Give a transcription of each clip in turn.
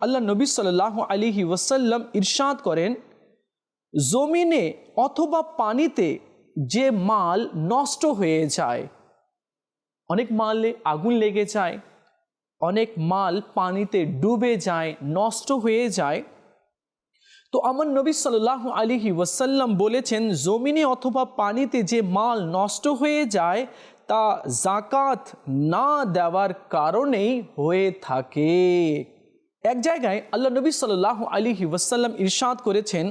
আল্লাহ নবী সাল্লাহ আলিহি ওয়াসাল্লাম ইরশাদ করেন, জমিনে অথবা পানিতে যে মাল নষ্ট হয়ে যায়, অনেক মালে আগুন লেগে যায়, অনেক মাল পানিতে ডুবে যায়, নষ্ট হয়ে যায়। তো আমার নবী সাল্লাহ আলিহি ওয়াসাল্লাম বলেছেন, জমিনে অথবা পানিতে যে মাল নষ্ট হয়ে যায়, তা জাকাত না দেওয়ার কারণেই হয়ে থাকে। এক জায়গায় আল্লাহ নবী সাল্লাহ আলিহি ওয়াসাল্লাম ইরশাদ করেছেন,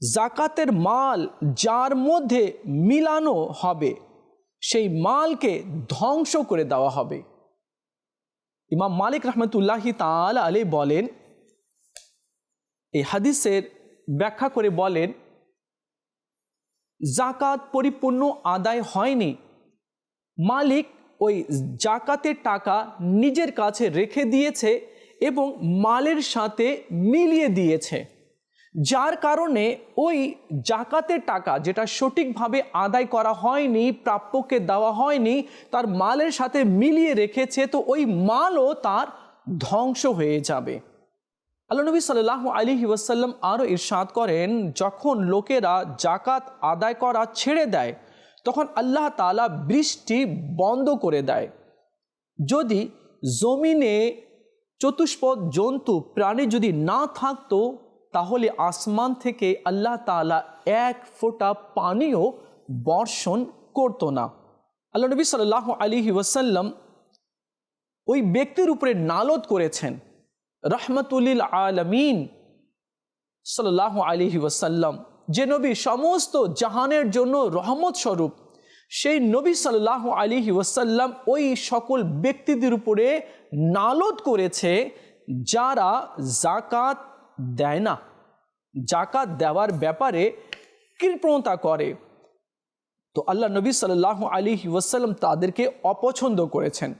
জাকাতের মাল যার মধ্যে মিলানো হবে, সেই মালকে ধ্বংস করে দেওয়া হবে। ইমাম মালিক রহমতুল্লাহি তাল আলী বলেন, এই হাদিসের ব্যাখ্যা করে বলেন, জাকাত পরিপূর্ণ আদায় হয়নি। মালিক ওই জাকাতের টাকা নিজের কাছে রেখে দিয়েছে এবং মালের সাথে মিলিয়ে দিয়েছে, যার কারণে ওই জাকাতের টাকা যেটা সঠিকভাবে আদায় করা হয়নি, প্রাপ্যকে দেওয়া হয়নি, তার মালের সাথে মিলিয়ে রেখেছে, তো ওই মালও তার ধ্বংস হয়ে যাবে। আল্লাহ নবী সাল্লাহ আলী ওয়াসাল্লাম আরও ইরশাদ করেন, যখন লোকেরা জাকাত আদায় করা ছেড়ে দেয়, তখন আল্লাহ তালা বৃষ্টি বন্ধ করে দেয়। যদি জমিনে চতুষ্পদ জন্তু প্রাণী যদি না থাকতো, তাহলে আসমান থেকে আল্লাহ তালা এক ফোঁটা পানিও বর্ষণ করতো না। আল্লাহ নবী সাল্লাহ আলী ওয়াসাল্লাম ওই ব্যক্তির উপরে নালত করেছেন রহমতুল্লিল আলমিন সাল্লাহ আলিহি ওয়াসাল্লাম। যে নবী সমস্ত জাহানের জন্য রহমত স্বরূপ সেই নবী সাল্লাহ আলী ওয়াসাল্লাম ওই সকল ব্যক্তিদের উপরে নালত করেছে যারা জাকাত দেয় না। জাকাত দেওয়ার ব্যাপারে কৃপণতা করে? তো আল্লাহ নবী সাল্লাহ আলী ওয়াসাল্লাম তাদেরকে অপছন্দ করেছেন।